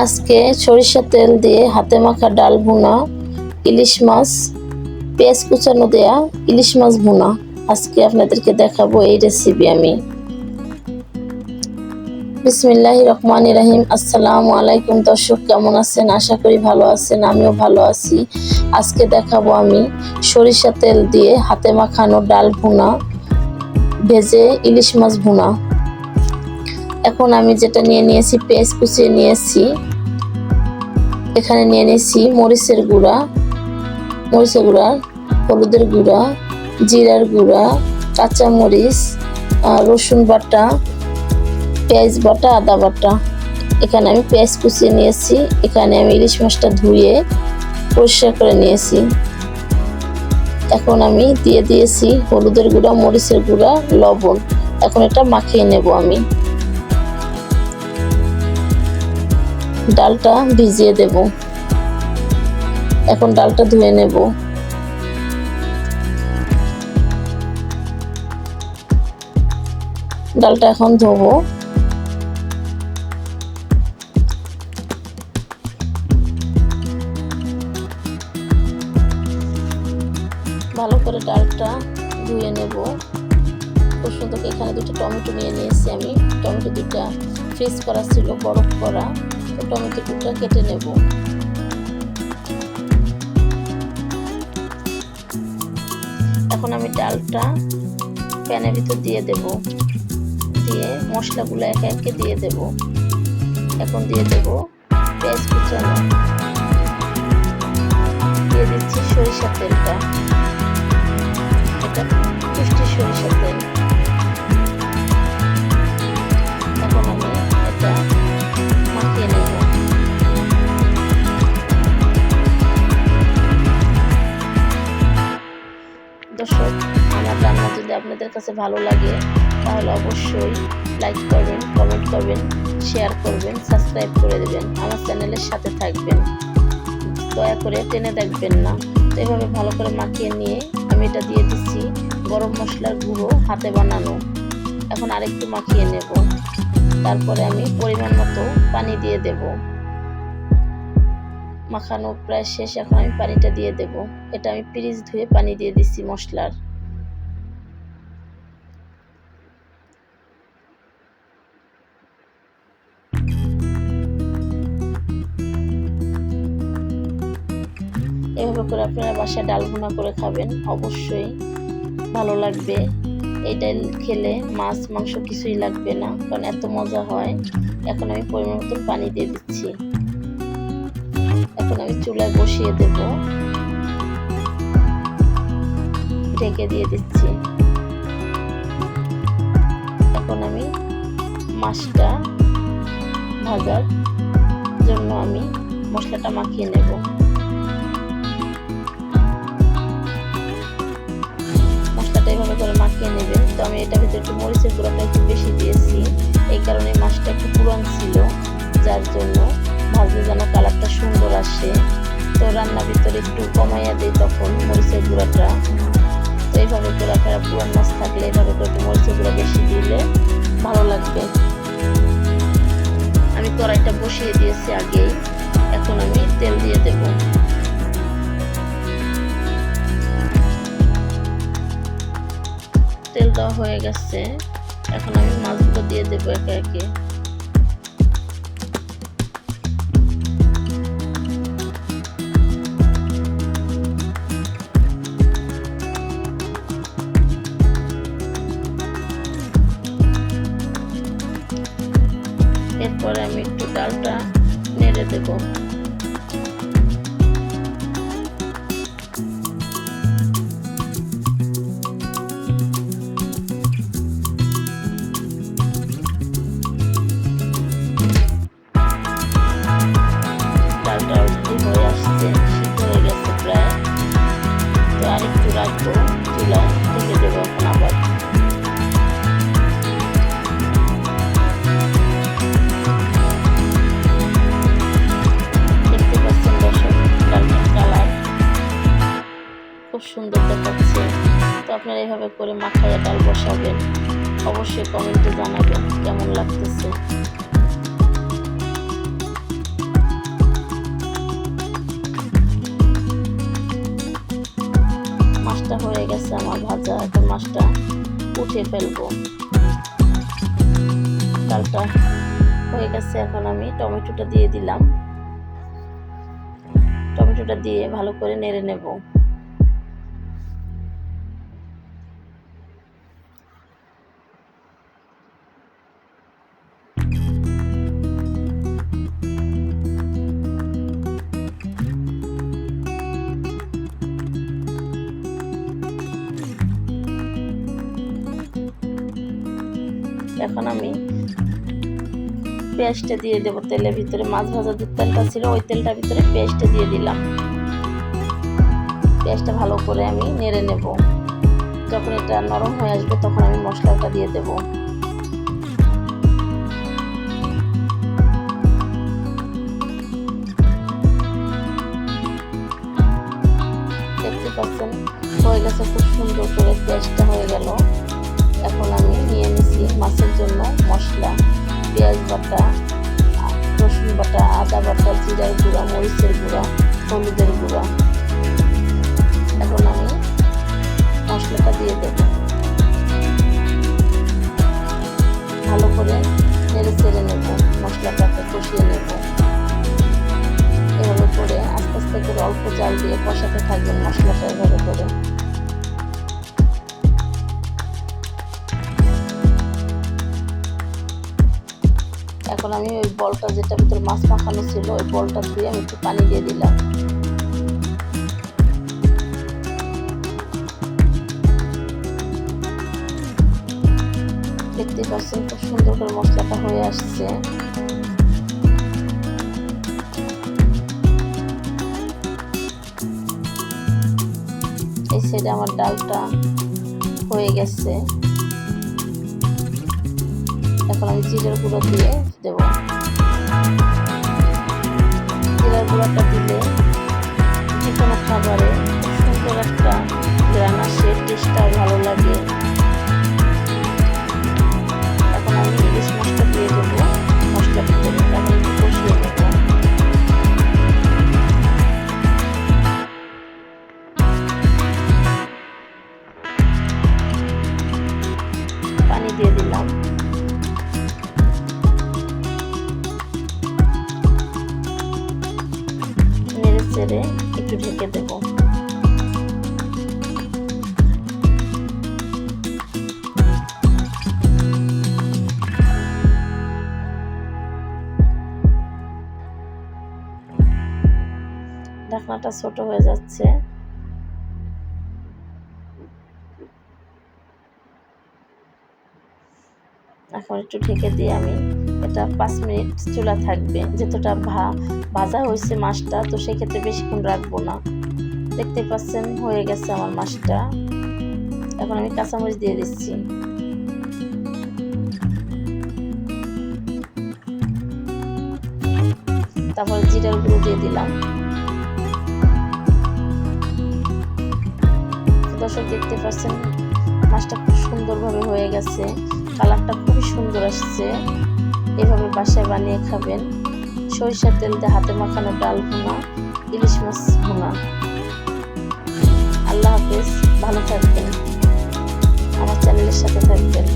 আজকে সরিষার তেল দিয়ে হাতে মাখা ডাল ভুনা, ইলিশ মাছ, পেঁয়াজ কুচানো দেয়া, ইলিশ মাছ ভুনা। আজকে আপনাদেরকে দেখাবো এই রেসিপি আমি। বিসমিল্লাহ রহমান রাহিম। আসসালামু আলাইকুম দর্শক, কেমন আছেন? আশা করি ভালো আছেন, আমিও ভালো আছি। আজকে দেখাবো আমি সরিষা তেল দিয়ে হাতে মাখানো ডাল ভুনা, ভেজে ইলিশ মাছ ভুনা। এখন আমি যেটা নিয়ে নিয়েছি, পেঁয়াজ কুচিয়ে নিয়েছি। এখানে নিয়ে নিয়েছি মরিচের গুঁড়া মরিচের গুঁড়া, হলুদের গুঁড়া, জিরার গুঁড়া কাঁচা মরিচ রসুন বাটা, পেঁয়াজ বাটা, আদা বাটা। এখানে আমি পেঁয়াজ কুচিয়ে নিয়েছি, এখানে আমি ইলিশ মাছটা ধুয়ে পরিষ্কার করে নিয়েছি। এখন আমি দিয়ে দিয়েছি হলুদের গুঁড়া, মরিচের গুঁড়া, লবণ। এখন এটা মাখিয়ে নেব আমি। ডালটা ভিজিয়ে দেব। এখন ডালটা ধুয়ে নেব। ডালটা এখন ধোবো। ভালো করে ডালটা ধুয়ে নেব। খুব সুন্দর এখানে দুটো টমেটো নিয়ে নিয়েছি আমি। টমেটো দুটা ফ্রিজ করা ছিল, বরফ করা। টমেটো দুটা কেটে নেব। এখন আমি ডালটা প্যানের ভিতর দিয়ে দেব। দিয়ে মশলাগুলো একে একে দিয়ে দেব। এখন দিয়ে দেব পেঁয়াজ কুচানো দিয়ে দিচ্ছি সরিষার তেলটা। এটা পুষ্টি সরিষার তেল। যদি আপনাদের কাছে ভালো লাগে, তাহলে অবশ্যই লাইক করবেন কমেন্ট করবেন শেয়ার করবেন সাবস্ক্রাইব করে দেবেন, আমার চ্যানেলের সাথে থাকবেন। দয়া করে টেনে দেখবেন না। তো এভাবে ভালো করে মাখিয়ে নিয়ে আমি এটা দিয়ে দিচ্ছি, গরম মশলার গুঁড়ো হাতে বানানো। এখন আরেকটু মাখিয়ে নেব। তারপরে আমি পরিমাণ মতো পানি দিয়ে দেব। মাখানো প্রায় শেষ, এখন আমি পানিটা দিয়ে দেব। এটা আমি পিরিচ ধুয়ে পানি দিয়ে দিচ্ছি মশলার। করে আপনারা বাসায় ডাল ভুনা করে খাবেন, অবশ্যই ভালো লাগবে। ডাল খেলে মাছ, মাংস কিছুই লাগবে না, কারণ এত মজা হয়। এখন আমি পরিমাণ মতো পানি দিয়ে দিচ্ছি। এখন আমি চুলায় বসিয়ে দেব। ঢেকে দিয়ে দিচ্ছি। এখন আমি মাছটা ভাজার জন্য আমি মশলাটা মাখিয়ে নেব। মাখিয়ে নেবেন তো আমি এটার ভিতরে একটু মরিচের গুঁড়াটা একটু বেশি দিয়েছি। এই কারণে মাছটা একটু পুরান ছিল, যার জন্য ভাজলে যেন কালারটা সুন্দর আসে। তো রান্নার ভিতরে একটু কমাইয়া দিই তখন মরিচের গুঁড়াটা। তো এইভাবে করে আপনারা পুরান মাছ থাকলে এইভাবে করে একটু মরিচের গুঁড়া বেশি দিলে ভালো লাগবে। আমি কড়াইটা বসিয়ে দিয়েছি আগেই। এখন আমি তেল দিয়ে দেওয়া হয়ে গেছে। এখন আমি মাছগুলো দিয়ে দেবো একে একে। এরপরে আমি একটু ডালটা নেড়ে দেবো। এভাবে করে মাথায় ডাল বসাবেন? অবশ্যই কমেন্টে জানাবেন, কেমন লাগতেছে? মাছটা হয়ে গেছে আমার ভাজা, এখন মাছটা উঠে ফেলব। ডালটা হয়ে গেছে, এখন আমি টমেটোটা দিয়ে দিলাম। টমেটোটা দিয়ে ভালো করে নেড়ে নেব। এখন আমি পেঁয়াজটা দিয়ে দেবো তেলের ভিতরে। মাছ ভাজা যে তেলটা ছিল, ওই তেলটার ভিতরে পেঁয়াজটা দিয়ে দিলাম। পেঁয়াজটা ভালো করে আমি নেড়ে নেব। যখন এটা নরম হয়ে আসবে, তখন আমি মশলাটা দিয়ে দেব। দেখতে পাচ্ছেন, হয়ে গেছে খুব সুন্দর করে পেঁয়াজটা। বাটা জিরার গুঁড়া মরিচের গুঁড়া হলুদের গুঁড়া। এখন আমি মশলাটা দিয়ে দেব। এখন আমি ওই বলটা যেটা ভিতরে মাছ মাখানো ছিল, ওই বলটা দিয়ে আমি একটু পানি দিয়ে দিলাম। দেখতে পাচ্ছেন খুব সুন্দর করে মশলাটা হয়ে আসছে। এই সাইডে আমার ডালটা হয়ে গেছে। এখন আমি জিরের গুঁড়ো দিয়ে দেব। জিরার গুঁড়োটা দিলে যে কোনো খাবারে সুন্দর একটা গ্রান আসে টেস্টটাও ভালো লাগে। এখন আমি ইলিশ মাছটা দিয়ে পানি দিয়ে দিলাম। নেড়ে একটু ঢেকে দেব। ঢাকনাটা ছোট হয়ে যাচ্ছে। এখন একটু ঢেকে দিয়ে আমি। এটা পাঁচ মিনিট চুলা থাকবে। যেতটা ভা, ভাজা হয়েছে মাছটা, তো সেক্ষেত্রে বেশিক্ষণ রাখব না। দেখতে পাচ্ছেন, হয়ে গেছে আমার মাছটা। এখন আমি কাঁচামরিচ দিয়ে দিচ্ছি। তারপরে জিরার গুঁড়ো দিয়ে দিলাম। দর্শক, দেখতে পাচ্ছেন, মাছটা খুব সুন্দরভাবে হয়ে গেছে। কালারটা খুবই সুন্দর আসছে। এভাবে বাসায় বানিয়ে খাবেন। সরিষার তেল দিয়ে হাতে মাখানো ডাল ভুনা, ইলিশ মাছ ভুনা। আল্লাহ হাফিজ, ভালো থাকবেন। আমার চ্যানেলের সাথে থাকবেন।